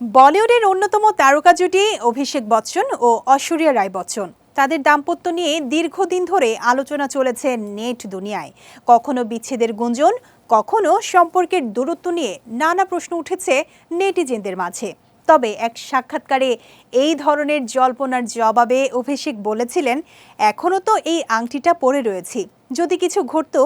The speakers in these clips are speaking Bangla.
বলিউডের অন্যতম তারকা জুটি অভিষেক বচ্চন ও ঐশ্বরিয়া রায় বচ্চন। তাদের দাম্পত্য নিয়ে দীর্ঘদিন ধরে আলোচনা চলেছে নেট দুনিয়ায়। কখনো বিচ্ছেদের গুঞ্জন, কখনো সম্পর্কের দূরত্ব নিয়ে নানা প্রশ্ন উঠেছে নেটিজেনদের মাঝে। তবে এক সাক্ষাৎকারে এই ধরনের জল্পনার জবাবে অভিষেক বলেছিলেন এখনও তো এই আংটিটা পরে রয়েছি। যদি কিছু ঘটতো,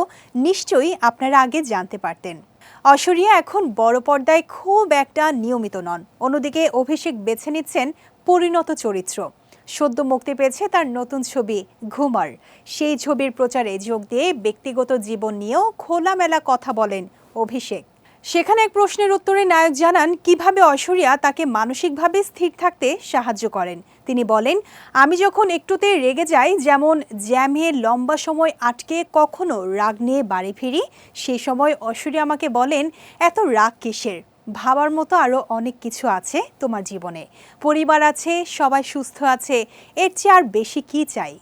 নিশ্চয়ই আপনারা আগে জানতে পারতেন। ঐশ্বরিয়া এখন বড় পর্দায় খুব একটা নিয়মিত নন। অন্যদিকে অভিষেক বেছে নিচ্ছেন পরিণত চরিত্র। সদ্য মুক্তি পেয়েছে তার নতুন ছবি ঘুমার। সেই ছবির প্রচারে যোগ দিয়ে ব্যক্তিগত জীবন নিয়েও খোলামেলা কথা বলেন অভিষেক। সেখানে এক প্রশ্নের উত্তরে নায়ক জানান, কীভাবে ঐশ্বরিয়া তাকে মানসিকভাবে স্থির থাকতে সাহায্য করেন? তিনি বলেন, আমি যখন একটুতে রেগে যাই, যেমন জ্যামে লম্বা সময় আটকে কখনো রাগ নিয়ে বাড়ি ফিরি সেই সময় ঐশ্বরিয়া আমাকে বলেন, এত রাগ কিসের? ভাবার মতো আরও অনেক কিছু আছে তোমার জীবনে। পরিবার আছে, সবাই সুস্থ আছে, এর চেয়ে আর বেশি কি চাই?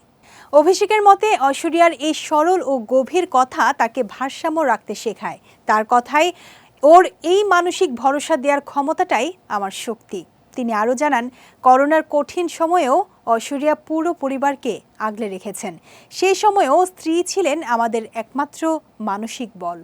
অভিষেকের মতে, ঐশ্বরিয়ার এই সরল ও গভীর কথা তাকে ভারসাম্য রাখতে শেখায়। তার কথায় ওর এই মানসিক ভরসা দেওয়ার ক্ষমতাটাই আমার শক্তি। তিনি আরও জানান, করোনার কঠিন সময়েও ঐশ্বরিয়া পুরো পরিবারকে আগলে রেখেছেন। সেই সময়েও স্ত্রী ছিলেন আমাদের একমাত্র মানসিক বল।